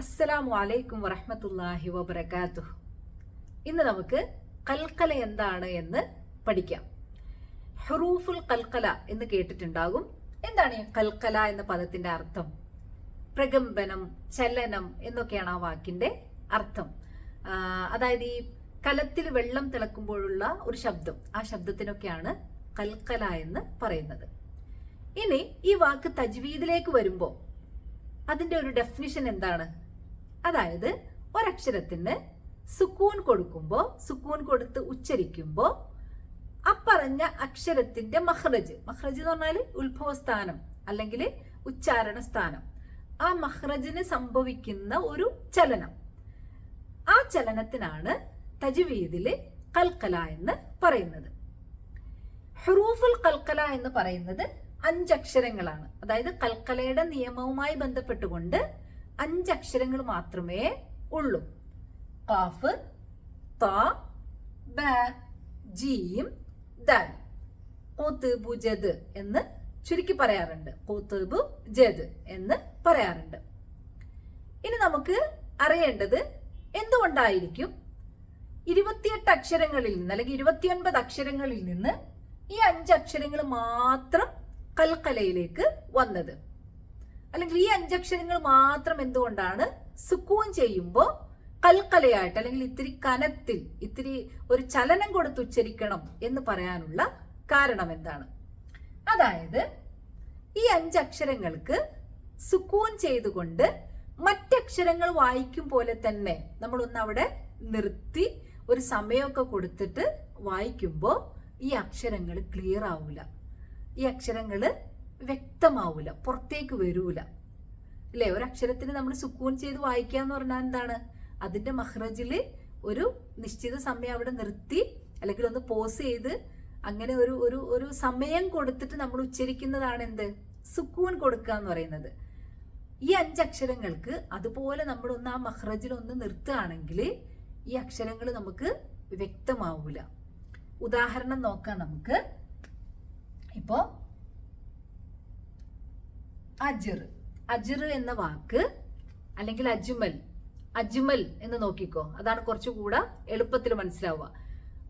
അസ്സലാമു അലൈക്കും വറഹമത്തല്ലാഹി വബർക്കാത്തു ഇന്ന് നമുക്ക് കൽക്കല എന്താണ് എന്ന് പഠിക്കാം. ഹുറൂഫുൽ കൽക്കല എന്ന് കേട്ടിട്ടുണ്ടാകും. എന്താണ് ഈ കൽക്കല എന്ന പദത്തിന്റെ അർത്ഥം? പ്രകമ്പനം ചലനം എന്നൊക്കെയാണ് ആ വാക്കിന്റെ അർത്ഥം. അതായത് ഈ കലത്തിൽ വെള്ളം തിളക്കുമ്പോഴുള്ള ഒരു ശബ്ദം. ആ ശബ്ദത്തിനൊക്കെയാണ് കൽക്കല എന്ന് പറയുന്നത്. ഇനി ഈ വാക്ക് തജ്വീദിലേക്ക് വരുമ്പോൾ അതിന്റെ ഒരു ഡെഫിനിഷൻ എന്താണ്? അതായത് ഒരക്ഷരത്തിന് സുക്കൂൻ കൊടുക്കുമ്പോൾ സുക്കൂൻ കൊടുത്ത് ഉച്ചരിക്കുമ്പോൾ അപ്പറഞ്ഞ അക്ഷരത്തിന്റെ മഹ്റജ്. മഹ്റജ് എന്ന് പറഞ്ഞാൽ ഉത്ഭവസ്ഥാനം അല്ലെങ്കിൽ ഉച്ചാരണ സ്ഥാനം. ആ മഹ്റജിന് സംഭവിക്കുന്ന ഒരു ചലനം. ആ ചലനത്തിനാണ് തജ്വീദിൽ കൽക്കല എന്ന് പറയുന്നത്. ഹുറൂഫുൽ കൽക്കല എന്ന് പറയുന്നത് അഞ്ചക്ഷരങ്ങളാണ്. അതായത് കൽക്കലയുടെ നിയമവുമായി ബന്ധപ്പെട്ടുകൊണ്ട് അഞ്ചക്ഷരങ്ങൾ മാത്രമേ ഉള്ളൂ. കാഫ് ത ബ ജീം ദ കൂത്തുബു ജദ് എന്ന് ചുരുക്കി പറയാറുണ്ട്. കോത്തുബു ജദ് എന്ന് പറയാറുണ്ട്. ഇനി നമുക്ക് അറിയേണ്ടത് എന്തുകൊണ്ടായിരിക്കും? ഇരുപത്തിയെട്ട് അക്ഷരങ്ങളിൽ നിന്ന് അല്ലെങ്കിൽ ഇരുപത്തിയൊൻപത് അക്ഷരങ്ങളിൽ നിന്ന് ഈ അഞ്ച് അക്ഷരങ്ങൾ മാത്രം കൽക്കലയിലേക്ക് വന്നത്. അല്ലെങ്കിൽ ഈ അഞ്ചക്ഷരങ്ങൾ മാത്രം എന്തുകൊണ്ടാണ്? സുക്കൂൻ ചെയ്യുമ്പോൾ കൽക്കലയായിട്ട് അല്ലെങ്കിൽ ഇത്തിരി കനത്തിൽ ഇത്തിരി ഒരു ചലനം കൊടുത്ത് ഉച്ചരിക്കണം എന്ന് പറയാനുള്ള കാരണം എന്താണ്? അതായത് ഈ അഞ്ചക്ഷരങ്ങൾക്ക് സുക്കൂൻ ചെയ്തുകൊണ്ട് മറ്റക്ഷരങ്ങൾ വായിക്കും പോലെ തന്നെ നമ്മളൊന്ന് അവിടെ നിർത്തി ഒരു സമയമൊക്കെ കൊടുത്തിട്ട് വായിക്കുമ്പോൾ ഈ അക്ഷരങ്ങൾ ക്ലിയർ ആവില്ല ഈ അക്ഷരങ്ങൾ വ്യക്തമാവൂല പുറത്തേക്ക് വരൂല. അല്ലേ? ഒരു അക്ഷരത്തിന് നമ്മൾ സുക്കൂൺ ചെയ്ത് വായിക്കുക എന്ന് പറഞ്ഞാൽ എന്താണ്? അതിന്റെ മഹ്റജിൽ ഒരു നിശ്ചിത സമയം അവിടെ നിർത്തി അല്ലെങ്കിൽ ഒന്ന് പോസ് ചെയ്ത് അങ്ങനെ ഒരു ഒരു ഒരു സമയം കൊടുത്തിട്ട് നമ്മൾ ഉച്ചരിക്കുന്നതാണ് എന്ത്? സുക്കൂൺ കൊടുക്കുക എന്ന് പറയുന്നത്. ഈ അഞ്ചക്ഷരങ്ങൾക്ക് അതുപോലെ നമ്മൾ ഒന്ന് ആ മഹ്റജിൽ ഒന്ന് നിർത്തുകയാണെങ്കിൽ ഈ അക്ഷരങ്ങൾ നമുക്ക് വ്യക്തമാവൂല. ഉദാഹരണം നോക്കാം നമുക്ക്. ഇപ്പോ അജിർ. അജിർ എന്ന വാക്ക് അല്ലെങ്കിൽ അജ്മൽ. അജ്മൽ എന്ന് നോക്കിക്കോ. അതാണ് കുറച്ചുകൂടെ എളുപ്പത്തിൽ മനസ്സിലാവുക.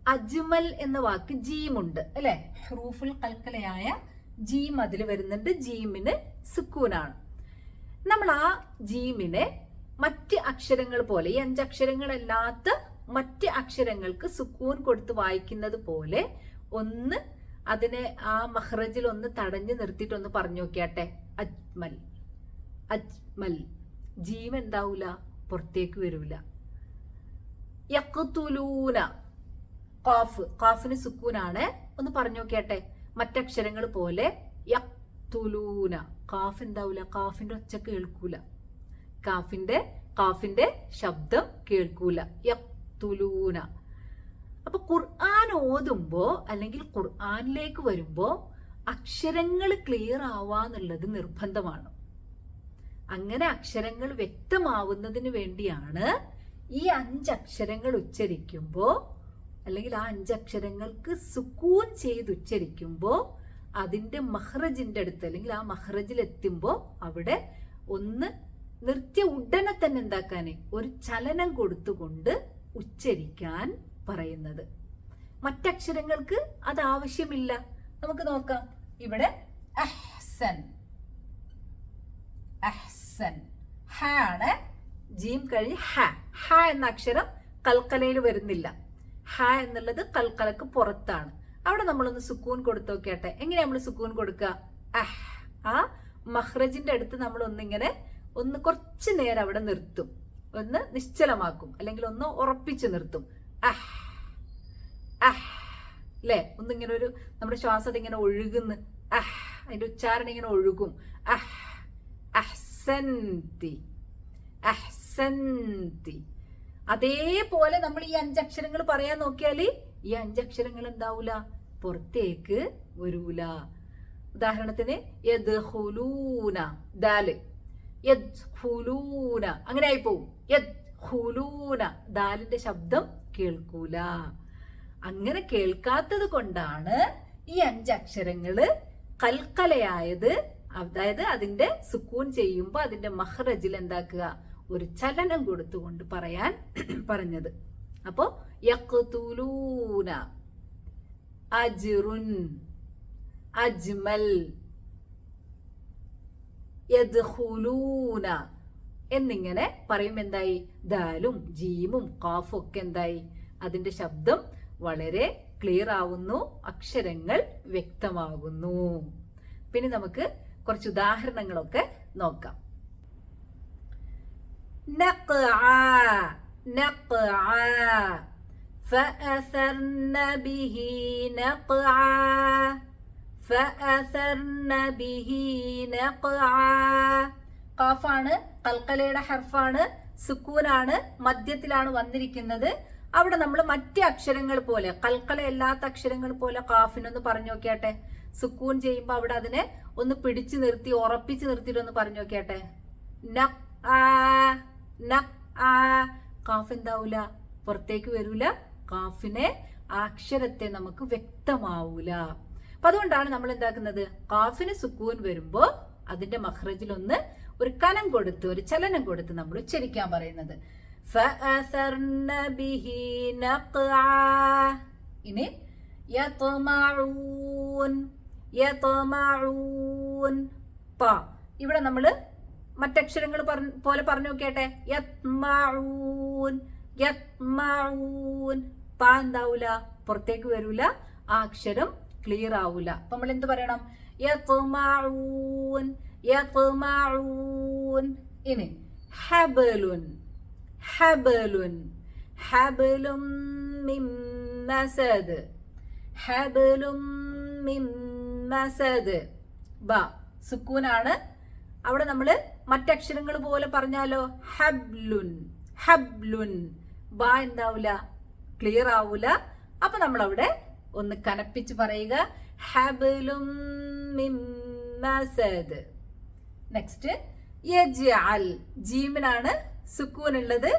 അജ്മൽ എന്ന വാക്ക് ജീമുണ്ട് അല്ലെ? ഹ്രൂഫുൽ കൽക്കലയായ ജീം അതിൽ വരുന്നുണ്ട്. ജീമിന് സുക്കൂനാണ്. നമ്മൾ ആ ജീമിനെ മറ്റ് അക്ഷരങ്ങൾ പോലെ ഈ അഞ്ചക്ഷരങ്ങളല്ലാത്ത മറ്റ് അക്ഷരങ്ങൾക്ക് സുക്കൂൻ കൊടുത്ത് വായിക്കുന്നത് പോലെ ഒന്ന് അതിനെ ആ മഹ്റജിൽ ഒന്ന് തടഞ്ഞു നിർത്തിയിട്ടൊന്ന് പറഞ്ഞു നോക്കിയാട്ടെ. അജ്മൽ. അജ്മൽ. ജീവൻ എന്താവൂല? പുറത്തേക്ക് വരൂല. യക്കുത്തുലൂന ഖാഫ്. ഖാഫിന് സുക്കൂനാണ്. ഒന്ന് പറഞ്ഞു നോക്കിയാട്ടെ. മറ്റക്ഷരങ്ങൾ പോലെ യക്തുലൂന കാഫ് എന്താവൂല? കാഫിന്റെ ഒച്ച കേൾക്കൂല. കാഫിന്റെ കാഫിന്റെ ശബ്ദം കേൾക്കൂല. യഖ്തുലൂന. അപ്പൊ ഖുർആൻ ഓതുമ്പോ അല്ലെങ്കിൽ ഖുർആനിലേക്ക് വരുമ്പോ അക്ഷരങ്ങൾ ക്ലിയർ ആവാന്നുള്ളത് നിർബന്ധമാണ്. അങ്ങനെ അക്ഷരങ്ങൾ വ്യക്തമാവുന്നതിന് വേണ്ടിയാണ് ഈ അഞ്ചക്ഷരങ്ങൾ ഉച്ചരിക്കുമ്പോൾ അല്ലെങ്കിൽ ആ അഞ്ചക്ഷരങ്ങൾക്ക് സുക്കൂൻ ചെയ്ത് ഉച്ചരിക്കുമ്പോൾ അതിന്റെ മഹ്റജിന്റെ അടുത്ത് അല്ലെങ്കിൽ ആ മഹ്റജിൽ എത്തുമ്പോൾ അവിടെ ഒന്ന് നിർത്തിയ ഉടനെ തന്നെ എന്താക്കാനേ? ഒരു ചലനം കൊടുത്തുകൊണ്ട് ഉച്ചരിക്കാൻ പറയുന്നത്. മറ്റക്ഷരങ്ങൾക്ക് അത് ആവശ്യമില്ല. നമുക്ക് നോക്കാം. ഇവിടെ അഹ്സൻ. അഹ്സൻ. ഹ ജീം കഴിഞ്ഞ് ഹ. ഹ എന്ന അക്ഷരം കൽക്കലയിൽ വരുന്നില്ല. ഹ എന്നുള്ളത് കൽക്കലക്ക് പുറത്താണ്. അവിടെ നമ്മളൊന്ന് സുക്കൂൻ കൊടുത്തു നോക്കിയാട്ടെ. എങ്ങനെ നമ്മൾ സുക്കൂൻ കൊടുക്കുക അഹ് ആ മഹ്റജിന്റെ അടുത്ത് നമ്മൾ ഒന്നിങ്ങനെ ഒന്ന് കുറച്ച് നേരം അവിടെ നിർത്തും. ഒന്ന് നിശ്ചലമാക്കും. അല്ലെങ്കിൽ ഒന്ന് ഉറപ്പിച്ചു നിർത്തും. അഹ് അഹ് അല്ലേ ഒന്നിങ്ങനെ ഒരു നമ്മുടെ ശ്വാസം ഇങ്ങനെ ഒഴുകുന്നു. അഹ് അതിന്റെ ഉച്ചാരണം ഇങ്ങനെ ഒഴുകും. അഹ് അഹ്സന്തി. അഹ്സന്തി. അതേപോലെ നമ്മൾ ഈ അഞ്ചക്ഷരങ്ങൾ പറയാൻ നോക്കിയാൽ ഈ അഞ്ചക്ഷരങ്ങൾ എന്താവൂല? പുറത്തേക്ക് വരൂല. ഉദാഹരണത്തിന് അങ്ങനെ ആയി പോവും യദ്ഖുലൂന. ദാലിന്റെ ശബ്ദം കേൾക്കൂല. അങ്ങനെ കേൾക്കാത്തത് കൊണ്ടാണ് ഈ അഞ്ചക്ഷരങ്ങൾ കൽക്കലയായത്. അതായത് അതിന്റെ സുക്കൂൻ ചെയ്യുമ്പോൾ അതിന്റെ മഹ്റജിൽ എന്താക്കുക? ഒരു ചലനം കൊടുത്തുകൊണ്ട് പറയാൻ പറഞ്ഞത്. അപ്പോ യഖ്തുലൂന അജ്റുൻ അജ്മൽ യദ്ഖുലൂന എന്നിങ്ങനെ പറയും എന്തായി? ദാലും ജീമും കാഫും ഒക്കെ എന്തായി? അതിന്റെ ശബ്ദം വളരെ ക്ലിയർ ആവുന്നു അക്ഷരങ്ങൾ വ്യക്തമാകുന്നു പിന്നെ നമുക്ക് കുറച്ച് ഉദാഹരണങ്ങളൊക്കെ നോക്കാം نقعا نقعا فأثرن به نقعا فأثرن به نقعا ഖാഫാണ് കൽക്കലയുടെ ഹർഫാണ് സുക്കൂനാണ് മധ്യത്തിലാണ് വന്നിരിക്കുന്നത് അവിടെ നമ്മൾ മറ്റേ അക്ഷരങ്ങൾ പോലെ കൽക്കല അല്ലാത്ത അക്ഷരങ്ങൾ പോലെ കാഫിനൊന്ന് പറഞ്ഞു നോക്കിയാട്ടെ. സുക്കൂൻ ചെയ്യുമ്പോൾ അവിടെ അതിനെ ഒന്ന് പിടിച്ചു നിർത്തി ഉറപ്പിച്ചു നിർത്തിയിട്ട് ഒന്ന് പറഞ്ഞു നോക്കിയാട്ടെ. കാഫ് എന്താവൂല? പുറത്തേക്ക് വരൂല. കാഫിനെ അക്ഷരത്തെ നമുക്ക് വ്യക്തമാവൂല. അപ്പൊ അതുകൊണ്ടാണ് നമ്മൾ എന്താക്കുന്നത്? കാഫിന് സുക്കൂൻ വരുമ്പോ അതിന്റെ മഹ്റജിൽ ഒന്ന് ഒരു കനം കൊടുത്ത് ഒരു ചലനം കൊടുത്ത് നമ്മൾ ഉച്ചരിക്കാൻ പറയുന്നത്. فأثرن به نقعا ഇനി യത്മഊൻ യത്മഊൻ പ ഇവിടെ നമ്മൾ മറ്റക്ഷരങ്ങൾ പറഞ്ഞ പോലെ പറഞ്ഞു നോക്കിയാട്ടെ യത്മഊൻ യത്മഊൻ പ എന്താവൂല പുറത്തേക്ക് വരൂല ആ അക്ഷരം ക്ലിയർ ആവൂല അപ്പൊ നമ്മൾ എന്ത് പറയണം യത്മഊൻ യത്മഊൻ ഇനി ഹബലുൻ ഹബലുൻ. ഹബലും മിം മസദ്. ഹബലും മിം മസദ്. ബ സുക്കൂനാണ്. അവിടെ നമ്മൾ മറ്റക്ഷരങ്ങൾ പോലെ പറഞ്ഞാലോ? ഹബ്ലുൻ. ഹബ്ലുൻ. ബ എന്താവൂല? ക്ലിയർ ആവൂല. അപ്പൊ നമ്മൾ അവിടെ ഒന്ന് കനപ്പിച്ച് പറയുക. ഹബലും മിം മസദ്. നെക്സ്റ്റ് യജ്അൽ. ജീമിനാണ് സുക്കൂൻ ഉള്ളത്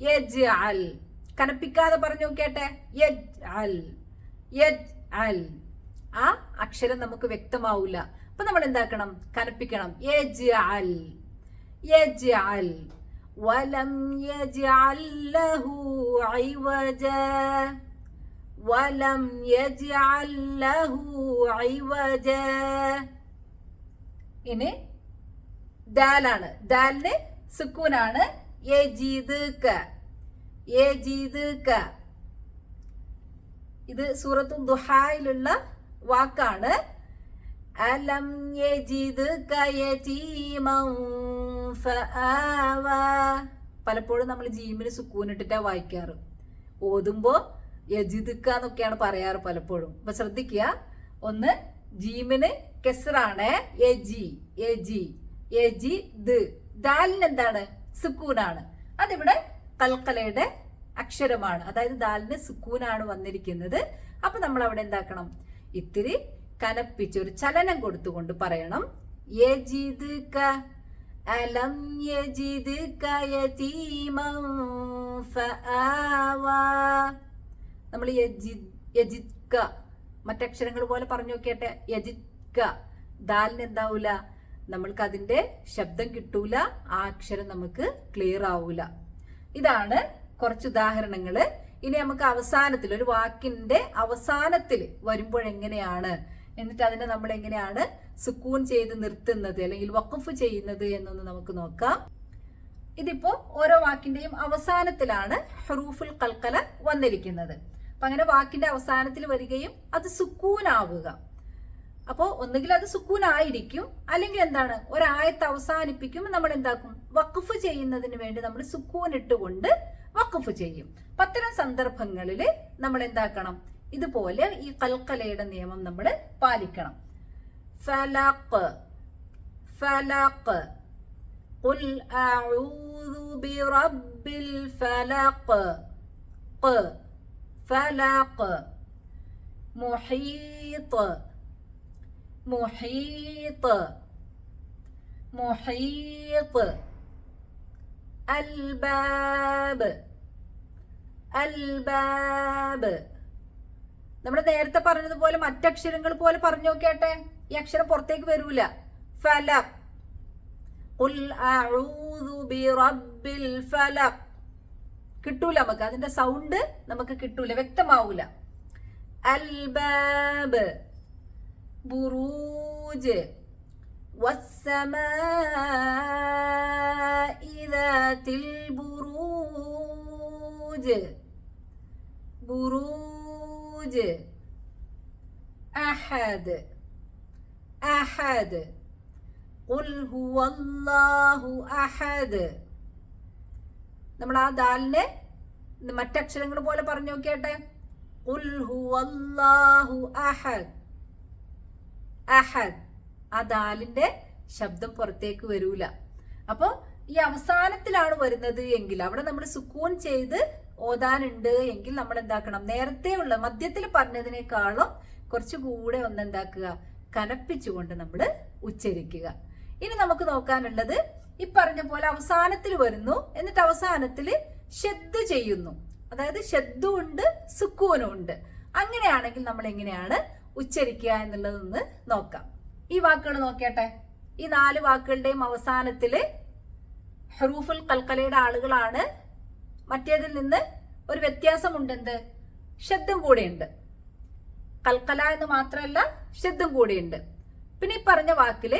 യജ്അൽ. കനപ്പിക്കാതെ പറഞ്ഞു നോക്കിയാട്ടെ. യജ്അൽ. യജ്അൽ. ആ അക്ഷരം നമുക്ക് വ്യക്തമാവില്ല അപ്പൊ നമ്മൾ എന്താക്കണം? കനപ്പിക്കണം. യജ്അൽ. യജ്അൽ. വലം യജ്അൽ ലഹു ഐവജ. വലം യജ്അൽ ലഹു ഐവജ. ഇനി ദാലാണ്. ദാലിന് സുക്കൂനാണ്. യജീദ് ക യജീദ് ക ഇത് സൂറത്തു ദുഹായിലുള്ള വാക്കാണ്. അലം യജീദ് ക യതീമൻ ഫആവ പലപ്പോഴും നമ്മൾ ജീമിന് സുക്കൂൻ ഇട്ടിട്ടാ വായിക്കാറ്. ഓതുമ്പോ യജിദുക്ക എന്നൊക്കെയാണ് പറയാറ് പലപ്പോഴും. അപ്പൊ ശ്രദ്ധിക്കുക. ഒന്ന് ജീമിന് കെസറാണ് എജി എജി എജി ദ് ദാലിന് എന്താണ് സുക്കൂനാണ്. അതിവിടെ കൽക്കലയുടെ അക്ഷരമാണ്. അതായത് ദാലിന് സുക്കൂനാണ് വന്നിരിക്കുന്നത്. അപ്പൊ നമ്മൾ അവിടെ എന്താക്കണം? ഇത്തിരി കനപ്പിച്ച് ഒരു ചലനം കൊടുത്തുകൊണ്ട് പറയണം. യജിദ് അലം യജിദ് നമ്മൾ യജിദ്ക മറ്റക്ഷരങ്ങൾ പോലെ പറഞ്ഞു നോക്കിയട്ടെ യജിദ്ക ദാലിന് എന്താവൂല? നമ്മൾക്ക് അതിന്റെ ശബ്ദം കിട്ടൂല ആ അക്ഷരം നമുക്ക് ക്ലിയർ ആവൂല. ഇതാണ് കുറച്ച് ഉദാഹരണങ്ങൾ ഇനി നമുക്ക് അവസാനത്തിൽ ഒരു വാക്കിന്റെ അവസാനത്തിൽ വരുമ്പോഴെങ്ങനെയാണ്? എന്നിട്ട് അതിനെ നമ്മൾ എങ്ങനെയാണ് സുക്കൂൺ ചെയ്ത് നിർത്തുന്നത് അല്ലെങ്കിൽ വഖഫ് ചെയ്യുന്നത് എന്നൊന്ന് നമുക്ക് നോക്കാം. ഇതിപ്പോ ഓരോ വാക്കിന്റെയും അവസാനത്തിലാണ് ഹറൂഫുൽ കൽക്കല വന്നിരിക്കുന്നത്. അപ്പൊ അങ്ങനെ വാക്കിന്റെ അവസാനത്തിൽ വരികയും അത് സുക്കൂനാവുക. അപ്പോ ഒന്നുകിൽ അത് സുക്കൂനായിരിക്കും അല്ലെങ്കിൽ എന്താണ് ഒരായത്ത് അവസാനിപ്പിക്കുമ്പോൾ നമ്മൾ എന്താക്കും വഖഫ് ചെയ്യുന്നതിന് വേണ്ടി നമ്മൾ സുക്കൂൻ ഇട്ടുകൊണ്ട് വഖഫ് ചെയ്യും അപ്പൊ അത്തരം സന്ദർഭങ്ങളിൽ നമ്മൾ എന്താക്കണം ഇതുപോലെ ഈ കൽക്കലയുടെ നിയമം നമ്മൾ പാലിക്കണം ഫലഖ് ഫലഖ് قل أعوذ برب الفلق ق فلق محيط محيط محيط അൽബാബ്. അൽബാബ്. നമ്മൾ നേരത്തെ പറഞ്ഞതുപോലെ മറ്റക്ഷരങ്ങൾ പോലെ പറഞ്ഞു നോക്കട്ടെ ഈ അക്ഷരം പുറത്തേക്ക് വരൂല. ഫല. ഉൽ ബിറബ്ബിൽ ഫലം. കിട്ടൂല നമുക്ക്. അതിന്റെ സൗണ്ട് നമുക്ക് കിട്ടൂല. വ്യക്തമാവൂല. അൽബാബ്. ബുറൂജ് والسماء ذات البروج بروج أحد أحد قل هو الله أحد നമ്മൾ ആ ദാലിനെ മറ്റക്ഷരങ്ങൾ പോലെ പറഞ്ഞു നോക്കിയാട്ടെ قل هو الله أحد അഹദ് ആ ദാലിന്റെ ശബ്ദം പുറത്തേക്ക് വരൂല. അപ്പോൾ ഈ അവസാനത്തിലാണ് വരുന്നത് എങ്കിൽ അവിടെ നമ്മൾ സുക്കൂൺ ചെയ്ത് ഓതാനുണ്ട് എങ്കിൽ നമ്മൾ എന്താക്കണം? നേരത്തെ ഉള്ള മധ്യത്തിൽ പറഞ്ഞതിനേക്കാളും കുറച്ചുകൂടെ ഒന്ന് എന്താക്കുക? കനപ്പിച്ചുകൊണ്ട് നമ്മൾ ഉച്ചരിക്കുക. ഇനി നമുക്ക് നോക്കാനുള്ളത് ഈ പറഞ്ഞ പോലെ അവസാനത്തിൽ വരുന്നു. എന്നിട്ട് അവസാനത്തിൽ ഷെദ് ചെയ്യുന്നു. അതായത് ഷെദ്ദും ഉണ്ട് സുക്കൂനും ഉണ്ട് അങ്ങനെയാണെങ്കിൽ നമ്മൾ എങ്ങനെയാണ് ഉച്ചരിക്കുക എന്നുള്ളതൊന്ന് നോക്കാം. ഈ വാക്കുകൾ നോക്കിയട്ടെ. ഈ നാല് വാക്കുകളുടെയും അവസാനത്തിൽ ഹറൂഫുൽ കൽക്കലയുടെ ആളുകളാണ്. മറ്റേതിൽ നിന്ന് ഒരു വ്യത്യാസമുണ്ട് എന്ത് ശബ്ദം കൂടെയുണ്ട്. കൽക്കല എന്ന് മാത്രമല്ല ശബ്ദം കൂടെയുണ്ട്. പിന്നെ ഈ പറഞ്ഞ വാക്കിൽ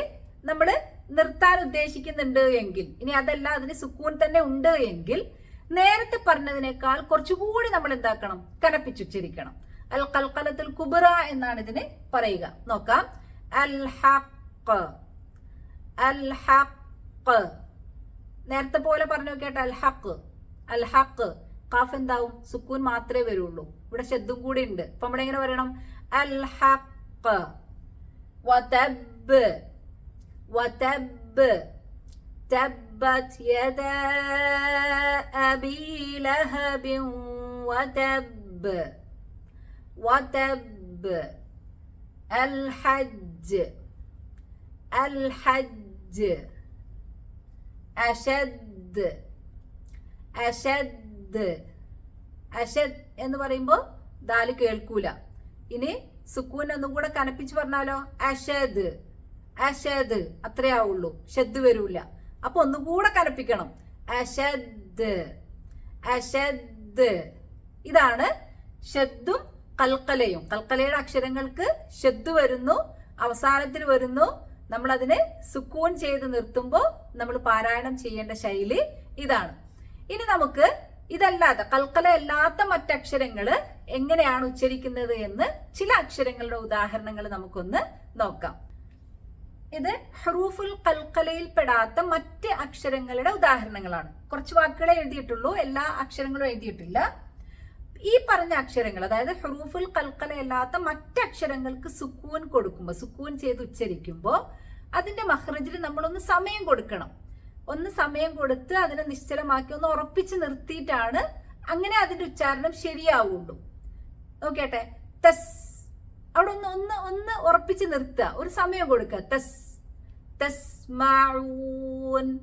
നമ്മൾ നിർത്താൻ ഉദ്ദേശിക്കുന്നുണ്ട് എങ്കിൽ ഇനി അതല്ല അതിന് സുക്കൂൻ തന്നെ ഉണ്ട് എങ്കിൽ നേരത്തെ പറഞ്ഞതിനേക്കാൾ കുറച്ചുകൂടി നമ്മൾ എന്താക്കണം കനപ്പിച്ചുച്ചരിക്കണം. അൽ കൽക്കലത്തിൽ കുബറ എന്നാണ് ഇതിന് പറയുക നോക്കാം അൽ ഹഖ് അൽ ഹഖ് നേരത്തെ പോലെ പറഞ്ഞു നോക്കിയാട്ടെ അൽ ഹഖ് അൽ ഹഖ് കാഫ് എന്താവും സുക്കൂൻ മാത്രമേ വരുള്ളൂ ഇവിടെ ശബ്ദം കൂടി ഉണ്ട് അപ്പൊ നമ്മൾ എങ്ങനെ പറയണം അൽ ഹഖ് വതബ് വതബ് تبت يدا أبي لهب وتب وتب الحج الحج അൽ ഹജ്ജ് അഷദ് അഷദ് അഷദ് എന്ന് പറയുമ്പോൾ ദാൽ കേൾക്കൂല. ഇനി സുക്കൂൻ ഒന്നും കൂടെ കനപ്പിച്ച് പറഞ്ഞാലോ? അഷദ് അഷദ് അത്രേ ആവുള്ളൂ. ഷെദ് വരൂല. അപ്പൊ ഒന്നും കൂടെ കനപ്പിക്കണം. അഷദ് അഷദ് ഇതാണ് ഷദ്ദും കൽക്കലയും. കൽക്കലയുടെ അക്ഷരങ്ങൾക്ക് ഷദ് വരുന്നു അവസാനത്തിൽ വരുന്നു. നമ്മൾ അതിനെ സുക്കൂൺ ചെയ്ത് നിർത്തുമ്പോൾ നമ്മൾ പാരായണം ചെയ്യേണ്ട ശൈലി ഇതാണ്. ഇനി നമുക്ക് ഇതല്ലാതെ കൽക്കല അല്ലാത്ത മറ്റക്ഷരങ്ങൾ എങ്ങനെയാണ് ഉച്ചരിക്കുന്നത് എന്ന് ചില അക്ഷരങ്ങളുടെ ഉദാഹരണങ്ങൾ നമുക്കൊന്ന് നോക്കാം. ഇത് ഹറൂഫുൽ കൽക്കലയിൽ പെടാത്ത മറ്റ് അക്ഷരങ്ങളുടെ ഉദാഹരണങ്ങളാണ്. കുറച്ച് വാക്കുകളെ എഴുതിയിട്ടുള്ളൂ. എല്ലാ അക്ഷരങ്ങളും എഴുതിയിട്ടില്ല. ഈ പറഞ്ഞ അക്ഷരങ്ങൾ അതായത് ഹറൂഫുൽ കൽക്കലയല്ലാത്ത മറ്റ് അക്ഷരങ്ങൾക്ക് സുക്കൂൻ കൊടുക്കുമ്പോൾ സുക്കൂൻ ചെയ്ത് ഉച്ചരിക്കുമ്പോൾ അതിന്റെ മഹ്റജിൽ നമ്മളൊന്ന് സമയം കൊടുക്കണം. ഒന്ന് സമയം കൊടുത്ത് അതിനെ നിശ്ചലമാക്കി ഒന്ന് ഉറപ്പിച്ച് നിർത്തിയിട്ടാണ് അങ്ങനെ അതിന്റെ ഉച്ചാരണം ശരിയാവുള്ളൂ. നോക്കട്ടെ തസ്. അവിടെ ഒന്ന് ഒന്ന് ഒന്ന് ഉറപ്പിച്ച് നിർത്തുക. ഒരു സമയം കൊടുക്കുക. തസ്. തസ്മഊൻ.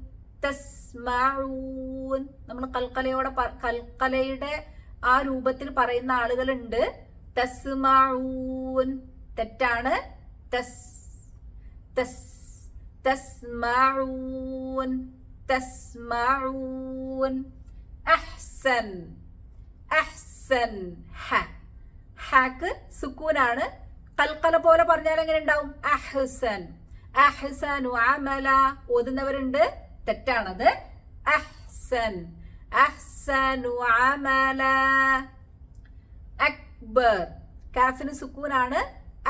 തസ്മഊൻ. നമ്മൾ കൽക്കലയോടെ കൽക്കലയുടെ ആ രൂപത്തിൽ പറയുന്ന ആളുകളുണ്ട്. തസ്മഊൻ. തെറ്റാണ്. തസ്. അഹ്സൻ. അഹ്സൻ. ഹ. സുക്കൂനാണ്. കൽക്കല പോലെ പറഞ്ഞാൽ എങ്ങനെ ഉണ്ടാവും? അഹ്സൻ. അഹ്സൻ ഓതുന്നവരുണ്ട്. തെറ്റാണത്. അഹ്സൻ. അഹ്സനു അമല അക്ബർ കാഫിന് സുക്കൂനാണ്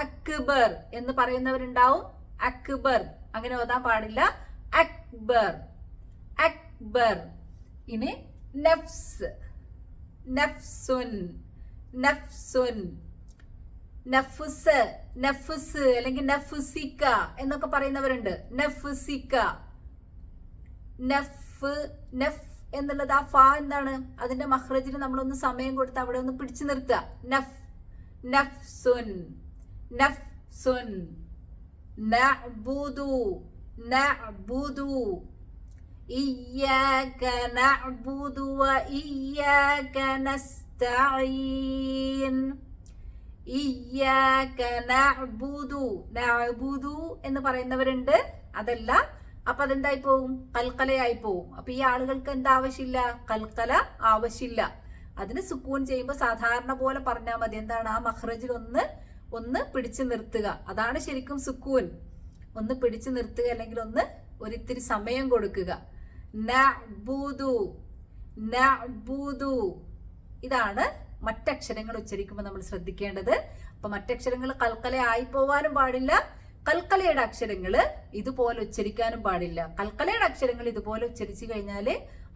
അക്ബർ എന്ന് പറയുന്നവരുണ്ടാവും. അക്ബർ അങ്ങനെ ഓതാൻ പാടില്ല. അക്ബർ അക്ബർ ഇനി നഫ്സ് നഫ്സുൻ നഫ്സുൻ നഫുസ് നഫുസ് അല്ലെങ്കിൽ നഫുസിക്ക എന്നൊക്കെ പറയുന്നവരുണ്ട്. നഫുസിക്ക നഫ് നഫ് എന്നുള്ളത് ആ ഫ എന്താണ് അതിന്റെ മഹ്റജിന് നമ്മളൊന്ന് സമയം കൊടുത്ത് അവിടെ ഒന്ന് പിടിച്ചു നിർത്തുക നഫ് നഫ്സുൻ നഫ്സുൻ നഅ്ബുദു നഅ്ബുദു إياك نعبد وإياك نستعين ഇയ്യാക നഅ്ബുദു നഅ്ബുദു എന്ന് പറയുന്നവരുണ്ട് അതല്ല അപ്പൊ അതെന്തായി പോവും? കൽക്കലയായി പോവും. അപ്പൊ ഈ ആളുകൾക്ക് എന്താ ആവശ്യമില്ല? കൽക്കല ആവശ്യമില്ല. അതിന് സുക്കൂൻ ചെയ്യുമ്പോൾ സാധാരണ പോലെ പറഞ്ഞാൽ മതി. എന്താണ്? ആ മഹ്റജിൽ ഒന്ന് ഒന്ന് പിടിച്ചു നിർത്തുക. അതാണ് ശരിക്കും സുക്കൂൻ. ഒന്ന് പിടിച്ചു നിർത്തുക അല്ലെങ്കിൽ ഒന്ന് ഒരിത്തിരി സമയം കൊടുക്കുക. ഇതാണ് മറ്റക്ഷരങ്ങൾ ഉച്ചരിക്കുമ്പോൾ നമ്മൾ ശ്രദ്ധിക്കേണ്ടത്. അപ്പൊ മറ്റക്ഷരങ്ങൾ കൽക്കല ആയി പോവാനും പാടില്ല. കൽക്കലയുടെ അക്ഷരങ്ങൾ ഇതുപോലെ ഉച്ചരിക്കാനും പാടില്ല കൽക്കലയുടെ അക്ഷരങ്ങൾ ഇതുപോലെ ഉച്ചരിച്ചു കഴിഞ്ഞാൽ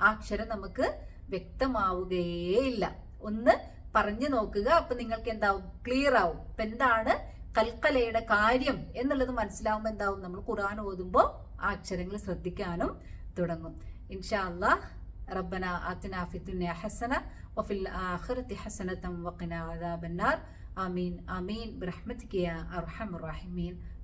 ആ അക്ഷരം നമുക്ക് വ്യക്തമാവുകയേയില്ല ഒന്ന് പറഞ്ഞു നോക്കുക അപ്പൊ നിങ്ങൾക്ക് എന്താവും ക്ലിയർ ആവും അപ്പൊ എന്താണ് കൽക്കലയുടെ കാര്യം എന്നുള്ളത് മനസ്സിലാവുമ്പോൾ എന്താവും നമ്മൾ ഖുർആൻ ഓതുമ്പോൾ ആ അക്ഷരങ്ങൾ ശ്രദ്ധിക്കാനും തുടങ്ങും ഇൻഷാ അല്ലാഹ് ربنا آتنا في الدنيا حسنة وفي الآخرة حسنة وقنا عذاب النار آمين آمين برحمتك يا أرحم الراحمين